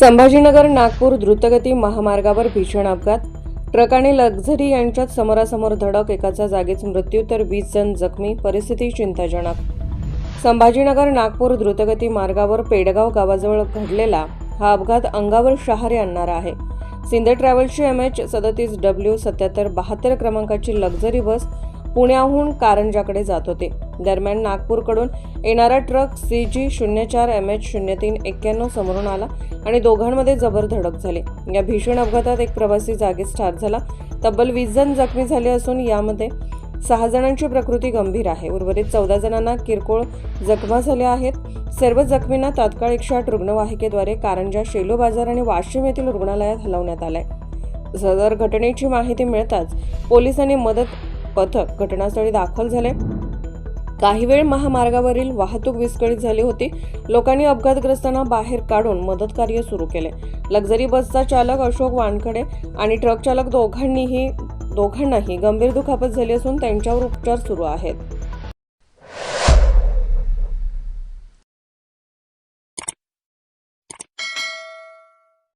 संभाजीनगर नागपूर द्रुतगती महामार्गावर भीषण अपघात. ट्रक आणि लक्झरी यांच्यात समोरासमोर धडक एकाचा जागीच मृत्यू तर वीस जण जखमी परिस्थिती चिंताजनक. संभाजीनगर नागपूर द्रुतगती मार्गावर पेडगाव गावाजवळ घडलेला हा अपघात अंगावर शहारे आणणारा आहे. सिंध ट्रॅव्हल्सची एम एच सदतीस डब्ल्यू सत्याहत्तर बहात्तर क्रमांकाची लक्झरी बस पुण्याहून कारंजाकडे जात होते. दरम्यान नागपूरकडून येणारा ट्रक सी जी शून्य चार एम एच शून्य तीन एक्क्याण्णव समोरून आला आणि दोघांमध्ये जबर धडक झाली. या भीषण अपघातात एक प्रवासी जागीच ठार झाला. तब्बल वीस जण जखमी झाले असून यामध्ये सहा जणांची प्रकृती गंभीर आहे. उर्वरित चौदा जणांना किरकोळ जखमा झाल्या आहेत. सर्व जखमींना तात्काळ एकशे आठ रुग्णवाहिकेद्वारे कारंजा शेलो बाजार आणि वाशिम येथील रुग्णालयात हलवण्यात आलंय. सदर घटनेची माहिती मिळताच पोलिसांनी मदत पथक घटनास्थळी दाखल झाले. काही वेळ महामार्गावरील वाहतूक विस्कळीत झाली होती. लोकांनी अपघातग्रस्तांना बाहेर काढून मदत कार्य सुरू केले. लक्झरी बसचा चालक अशोक वानखडे आणि ट्रक चालक दोघांनीही दोघांनाही गंभीर दुखापत झाली असून त्यांच्यावर उपचार सुरू आहेत.